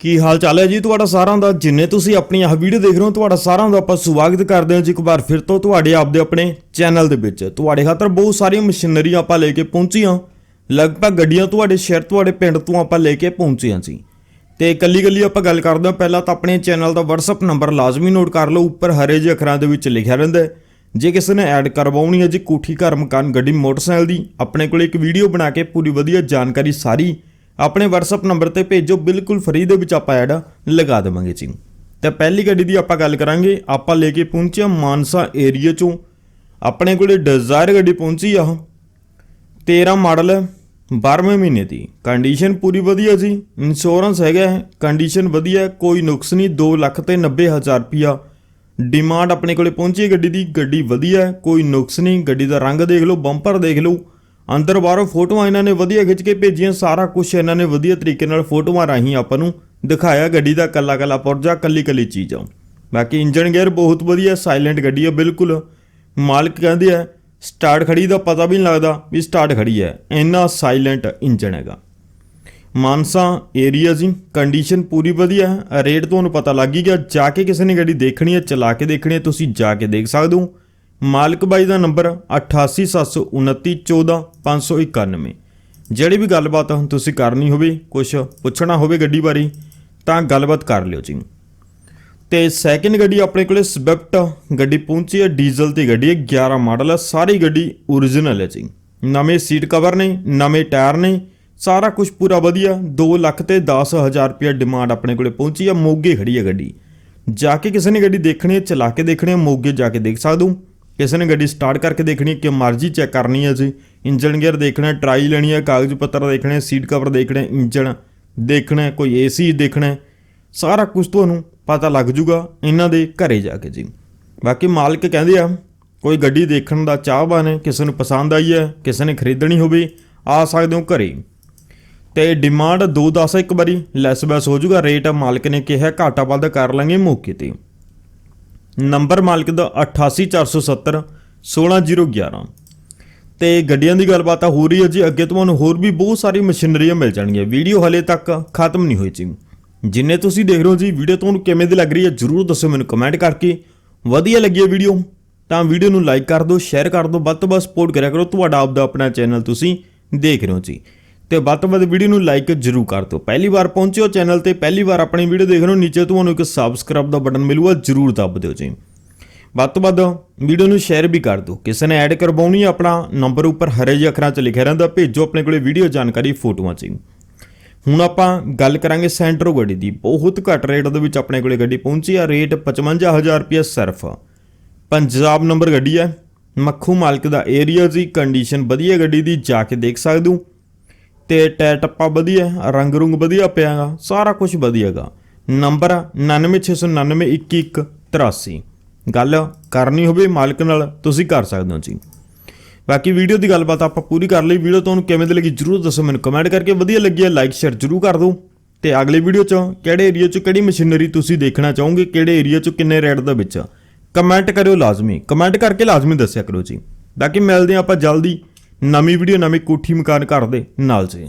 ਕੀ ਹਾਲ ਚਾਲ ਹੈ ਜੀ ਤੁਹਾਡਾ ਸਾਰਿਆਂ ਦਾ? ਜਿੰਨੇ ਤੁਸੀਂ ਆਪਣੀ ਆਹ ਵੀਡੀਓ ਦੇਖ ਰਹੇ ਹੋ, ਤੁਹਾਡਾ ਸਾਰਿਆਂ ਦਾ ਆਪਾਂ ਸਵਾਗਤ ਕਰਦੇ ਹਾਂ ਜੀ ਇੱਕ ਵਾਰ ਫਿਰ ਤੋਂ ਤੁਹਾਡੇ ਆਪਦੇ ਆਪਣੇ ਚੈਨਲ ਦੇ ਵਿੱਚ। ਤੁਹਾਡੇ ਖਾਤਰ ਬਹੁਤ ਸਾਰੀਆਂ ਮਸ਼ੀਨਰੀ ਆਪਾਂ ਲੈ ਕੇ ਪਹੁੰਚੀਆਂ। ਲਗਭਗ ਗੱਡੀਆਂ ਤੁਹਾਡੇ ਸ਼ਹਿਰ, ਤੁਹਾਡੇ ਪਿੰਡ ਤੋਂ ਆਪਾਂ ਲੈ ਕੇ ਪਹੁੰਚੀਆਂ ਸੀ ਜੀ। ਤੇ ਕੱਲੀ ਕੱਲੀ ਆਪਾਂ ਗੱਲ ਕਰਦੇ ਹਾਂ, ਪਹਿਲਾਂ ਤਾਂ ਆਪਣੇ ਚੈਨਲ ਦਾ WhatsApp ਨੰਬਰ ਲਾਜ਼ਮੀ ਨੋਟ ਕਰ ਲਓ, ਉੱਪਰ ਹਰੇ ਜਿਹੇ ਅੱਖਰਾਂ ਦੇ ਵਿੱਚ ਲਿਖਿਆ ਰਹਿੰਦਾ ਜੇ ਕਿਸੇ ਨੇ ਐਡ ਕਰਵਾਉਣੀ ਹੈ ਜੀ ਕੋਠੀ ਘਰ ਮਕਾਨ ਗੱਡੀ ਮੋਟਰਸਾਈਕਲ ਦੀ, ਆਪਣੇ ਕੋਲ ਇੱਕ ਵੀਡੀਓ ਬਣਾ ਕੇ ਪੂਰੀ ਵਧੀਆ ਜਾਣਕਾਰੀ ਸਾਰੀ ਆਪਣੇ WhatsApp ਨੰਬਰ ਤੇ ਭੇਜੋ, ਬਿਲਕੁਲ ਫ੍ਰੀ ਦੇ ਵਿੱਚ ਆਪਾਂ ਐਡ ਲਗਾ ਦੇਵਾਂਗੇ ਜੀ ਤੇ ਪਹਿਲੀ ਗੱਡੀ ਦੀ ਆਪਾਂ ਗੱਲ ਕਰਾਂਗੇ, ਆਪਾਂ ਲੈ ਕੇ ਪਹੁੰਚੇ ਹਾਂ ਮਾਨਸਾ ਏਰੀਆ ਚੋਂ। ਆਪਣੇ ਕੋਲੇ ਡਿਜ਼ਾਇਰ ਗੱਡੀ ਪਹੁੰਚੀ ਆ 13 ਮਾਡਲ ਹੈ 12ਵੇਂ ਮਹੀਨੇ ਦੀ। ਕੰਡੀਸ਼ਨ ਪੂਰੀ ਵਧੀਆ ਜੀ ਇੰਸ਼ੋਰੈਂਸ ਹੈਗਾ ਹੈ ਕੰਡੀਸ਼ਨ ਵਧੀਆ, ਕੋਈ ਨੁਕਸ ਨਹੀਂ 2 ਲੱਖ ਤੇ 90 ਹਜ਼ਾਰ ਰੁਪਿਆ ਡਿਮਾਂਡ ਆਪਣੇ ਕੋਲੇ ਪਹੁੰਚੀ ਗੱਡੀ ਦੀ, ਗੱਡੀ ਵਧੀਆ ਹੈ, ਕੋਈ ਨੁਕਸ ਨਹੀਂ, ਗੱਡੀ ਦਾ ਰੰਗ ਦੇਖ ਲਓ ਬੰਪਰ ਦੇਖ ਲਓ। ਅੰਦਰ ਬਾਹਰੋਂ ਫੋਟੋਆਂ ਇਹਨਾਂ ਨੇ ਵਧੀਆ ਖਿੱਚ ਕੇ ਭੇਜੀਆਂ, ਸਾਰਾ ਕੁਝ ਇਹਨਾਂ ਨੇ ਵਧੀਆ ਤਰੀਕੇ ਨਾਲ ਫੋਟੋਆਂ ਰਾਹੀਂ ਆਪਾਂ ਨੂੰ ਦਿਖਾਇਆ, ਗੱਡੀ ਦਾ ਕੱਲਾ ਕੱਲਾ ਪੁਰਜਾ ਕੱਲੀ ਕੱਲੀ ਚੀਜ਼ ਆ ਬਾਕੀ ਇੰਜਨ ਗੇਅਰ ਬਹੁਤ ਵਧੀਆ ਸਾਇਲੈਂਟ ਗੱਡੀ ਆ, ਬਿਲਕੁਲ। ਮਾਲਕ ਕਹਿੰਦੇ ਆ ਸਟਾਰਟ ਖੜੀ ਦਾ ਪਤਾ ਵੀ ਨਹੀਂ ਲੱਗਦਾ ਵੀ ਸਟਾਰਟ ਖੜੀ ਹੈ। ਇੰਨਾ ਸਾਇਲੈਂਟ ਇੰਜਨ ਹੈਗਾ। ਮਾਨਸਾ ਏਰੀਆ ਜੀ ਕੰਡੀਸ਼ਨ ਪੂਰੀ ਵਧੀਆ ਹੈ। ਰੇਟ ਤੁਹਾਨੂੰ ਪਤਾ ਲੱਗ ਹੀ ਗਿਆ, ਜਾ ਕੇ ਕਿਸੇ ਨੇ ਗੱਡੀ ਦੇਖਣੀ ਹੈ, ਚਲਾ ਕੇ ਦੇਖਣੀ ਹੈ, ਤੁਸੀਂ ਜਾ ਕੇ ਦੇਖ ਸਕਦੇ ਹੋ। ਮਾਲਕ ਬਾਈ ਦਾ ਨੰਬਰ 8879140591 ਜਿਹੜੀ ਵੀ ਗੱਲਬਾਤ ਤੁਸੀਂ ਕਰਨੀ ਹੋਵੇ ਕੁਝ ਪੁੱਛਣਾ ਹੋਵੇ ਗੱਡੀ ਬਾਰੇ, ਤਾਂ ਗੱਲਬਾਤ ਕਰ ਲਿਓ ਜੀ। ਤੇ ਸੈਕਿੰਡ ਗੱਡੀ ਆਪਣੇ ਕੋਲੇ ਸਵਿਫਟ ਗੱਡੀ ਪਹੁੰਚੀ ਹੈ ਡੀਜ਼ਲ ਦੀ ਗੱਡੀ ਹੈ 11 ਮਾਡਲ ਹੈ, ਸਾਰੀ ਗੱਡੀ origignal ਹੈ ਜੀ। ਨਵੇਂ ਸੀਟ ਕਵਰ ਨੇ, ਨਵੇਂ ਟਾਇਰ ਨੇ, ਸਾਰਾ ਕੁਝ ਪੂਰਾ ਵਧੀਆ 2 ਲੱਖ ਤੇ 10000 ਰੁਪਏ ਡਿਮਾਂਡ ਆਪਣੇ ਕੋਲੇ ਪਹੁੰਚੀ ਹੈ, ਮੋਗੇ ਖੜੀ ਹੈ ਗੱਡੀ। ਜਾ ਕੇ ਕਿਸੇ ਨੇ ਗੱਡੀ ਦੇਖਣੀ ਹੈ, ਚਲਾ ਕੇ ਦੇਖਣੀ ਹੈ, ਮੋਗੇ ਜਾ ਕੇ ਦੇਖ ਸਕਦੇ ਹੋ। ਕਿਸੇ ਨੇ ਗੱਡੀ ਸਟਾਰਟ ਕਰਕੇ ਦੇਖਣੀ ਹੈ ਕਿ ਮਰਜ਼ੀ ਚੈੱਕ ਕਰਨੀ ਹੈ ਜੀ ਇੰਜਨ ਗੇਅਰ ਦੇਖਣਾ ਟਰਾਈ ਲੈਣੀ ਹੈ, ਕਾਗਜ਼ ਪੱਤਰ ਦੇਖਣੇ ਸੀਟ ਕਵਰ ਦੇਖਣੇ ਹੈ ਇੰਜਨ ਦੇਖਣਾ ਹੈ, ਕੋਈ ਏਸੀ ਦੇਖਣਾ ਸਾਰਾ ਕੁਝ ਤੁਹਾਨੂੰ ਪਤਾ ਲੱਗ ਜੂਗਾ ਇਹਨਾਂ ਦੇ ਘਰੇ ਜਾ ਕੇ ਜੀ। ਬਾਕੀ ਮਾਲਕ ਕਹਿੰਦੇ ਆ, ਕੋਈ ਗੱਡੀ ਦੇਖਣ ਦਾ ਚਾਹਵਾਨ ਹੈ, ਕਿਸੇ ਨੂੰ ਪਸੰਦ ਆਈ ਹੈ, ਕਿਸੇ ਨੇ ਖਰੀਦਣੀ ਹੋਵੇ, ਆ ਸਕਦੇ ਹੋ ਘਰੇ। ਤੇ ਡਿਮਾਂਡ 2.10 ਇੱਕ ਵਾਰੀ ਲੈਸ ਬੈਸ ਹੋ ਜੂਗਾ ਰੇਟ ਮਾਲਕ ਨੇ ਕਿਹਾ ਘਾਟਾ ਵੱਧ ਕਰ ਲਾਂਗੇ ਮੌਕੇ ਤੇ। ਨੰਬਰ ਮਾਲਕ ਦਾ 88470 16011 ਤੇ ਗੱਡੀਆਂ ਦੀ ਗੱਲਬਾਤ ਆ ਹੋ ਰਹੀ ਹੈ ਜੀ, ਅੱਗੇ ਤੁਹਾਨੂੰ ਹੋਰ ਵੀ ਬਹੁਤ ਸਾਰੀ ਮਸ਼ੀਨਰੀਆਂ ਮਿਲ ਜਾਣਗੀਆਂ। ਵੀਡੀਓ ਹਲੇ ਤੱਕ ਖਤਮ ਨਹੀਂ ਹੋਈ ਜੀ। ਜਿੰਨੇ ਤੁਸੀਂ ਦੇਖ ਰਹੇ ਹੋ ਜੀ, ਵੀਡੀਓ ਤੁਹਾਨੂੰ ਕਿਵੇਂ ਦੀ ਲੱਗ ਰਹੀ ਹੈ, ਜਰੂਰ ਦੱਸੋ ਮੈਨੂੰ ਕਮੈਂਟ ਕਰਕੇ। ਵਧੀਆ ਲੱਗੀ ਹੈ ਵੀਡੀਓ, ਤਾਂ ਵੀਡੀਓ ਨੂੰ ਲਾਈਕ ਕਰ ਦਿਓ ਸ਼ੇਅਰ ਕਰ ਦਿਓ। ਵੱਧ ਤੋਂ ਵੱਧ ਸਪੋਰਟ ਕਰਿਆ ਕਰੋ। ਤੁਹਾਡਾ ਆਪਦਾ ਆਪਣਾ ਚੈਨਲ ਤੁਸੀਂ ਦੇਖ ਰਹੇ ਹੋ ਜੀ। ਤੇ ਵੱਧ ਤੋਂ ਵੱਧ ਵੀਡੀਓ ਨੂੰ ਲਾਈਕ ਜਰੂਰ ਕਰ ਦਿਓ। ਪਹਿਲੀ ਵਾਰ ਪਹੁੰਚਿਓ ਚੈਨਲ ਤੇ, ਪਹਿਲੀ ਵਾਰ ਆਪਣੀ ਵੀਡੀਓ ਦੇਖ ਰਹੇ ਹੋ, ਨੀਚੇ ਤੁਹਾਨੂੰ ਇੱਕ ਸਬਸਕ੍ਰਾਈਬ ਦਾ ਬਟਨ ਮਿਲੂਗਾ, ਜਰੂਰ ਦੱਬ ਦਿਓ ਜੀ। ਵੱਧ ਤੋਂ ਵੱਧ ਵੀਡੀਓ ਨੂੰ ਸ਼ੇਅਰ ਵੀ ਕਰ ਦਿਓ। ਕਿਸੇ ਨੇ ਐਡ ਕਰਵਾਉਣੀ ਆਪਣਾ ਨੰਬਰ ਉੱਪਰ ਹਰੇ ਜਿਹੇ ਅੱਖਰਾਂ 'ਚ ਲਿਖਿਆ ਰਹਿੰਦਾ, ਭੇਜੋ ਆਪਣੇ ਕੋਲੇ ਵੀਡੀਓ ਜਾਣਕਾਰੀ ਫੋਟੋਆਂ 'ਚ ਹੁਣ ਆਪਾਂ ਗੱਲ ਕਰਾਂਗੇ ਸੈਂਟਰੋ ਗੱਡੀ ਦੀ। ਬਹੁਤ ਘੱਟ ਰੇਟ ਦੇ ਵਿੱਚ ਆਪਣੇ ਕੋਲੇ ਗੱਡੀ ਪਹੁੰਚੀ ਆ। ਰੇਟ 55000 ਰੁਪਏ ਸਿਰਫ। ਪੰਜਾਬ ਨੰਬਰ ਗੱਡੀ ਹੈ। ਮੱਖੂ ਮਾਲਕ ਦਾ ਏਰੀਆ ਜੀ ਕੰਡੀਸ਼ਨ ਵਧੀਆ ਗੱਡੀ ਦੀ, ਜਾ ਕੇ ਦੇਖ ਸਕਦੇ ਹੋ। ਤੇ ਟਾਇਰ ਟੱਪਾ ਵਧੀਆ, ਰੰਗ ਰੁੰਗ ਵਧੀਆ ਪਿਆਗਾ, ਸਾਰਾ ਕੁਝ ਵਧੀਆਗਾ। ਨੰਬਰ 9969911183 ਗੱਲ ਕਰਨੀ ਹੋਵੇ ਮਾਲਕ ਨਾਲ, ਤੁਸੀਂ ਕਰ ਸਕਦੇ ਹੋ ਜੀ। ਬਾਕੀ ਵੀਡੀਓ ਦੀ ਗੱਲਬਾਤ ਆਪਾਂ ਪੂਰੀ ਕਰ ਲਈ। ਵੀਡੀਓ ਤੁਹਾਨੂੰ ਕਿਵੇਂ ਦੀ ਲੱਗੀ ਜਰੂਰ ਦੱਸੋ ਮੈਨੂੰ ਕਮੈਂਟ ਕਰਕੇ। ਵਧੀਆ ਲੱਗੀ ਹੈ ਲਾਈਕ ਸ਼ੇਅਰ ਜਰੂਰ ਕਰ ਦਿਓ। ਤੇ ਅਗਲੇ ਵੀਡੀਓ 'ਚ ਕਿਹੜੇ ਏਰੀਆ 'ਚ ਕਿਹੜੀ ਮਸ਼ੀਨਰੀ ਤੁਸੀਂ ਦੇਖਣਾ ਚਾਹੋਗੇ, ਕਿਹੜੇ ਏਰੀਆ 'ਚ ਕਿੰਨੇ ਰੇਟ ਦੇ ਵਿੱਚ? ਕਮੈਂਟ ਕਰਿਓ ਲਾਜ਼ਮੀ। ਕਮੈਂਟ ਕਰਕੇ ਲਾਜ਼ਮੀ ਦੱਸਿਆ ਕਰੋ ਜੀ। ਬਾਕੀ ਮਿਲਦੇ ਹਾਂ ਆਪਾਂ ਜਲਦੀ। ਨਵੀਂ ਵੀਡੀਓ ਨਵੇਂ ਕੋਠੀ ਮਕਾਨ ਘਰ ਦੇ ਨਾਲ ਜੀ।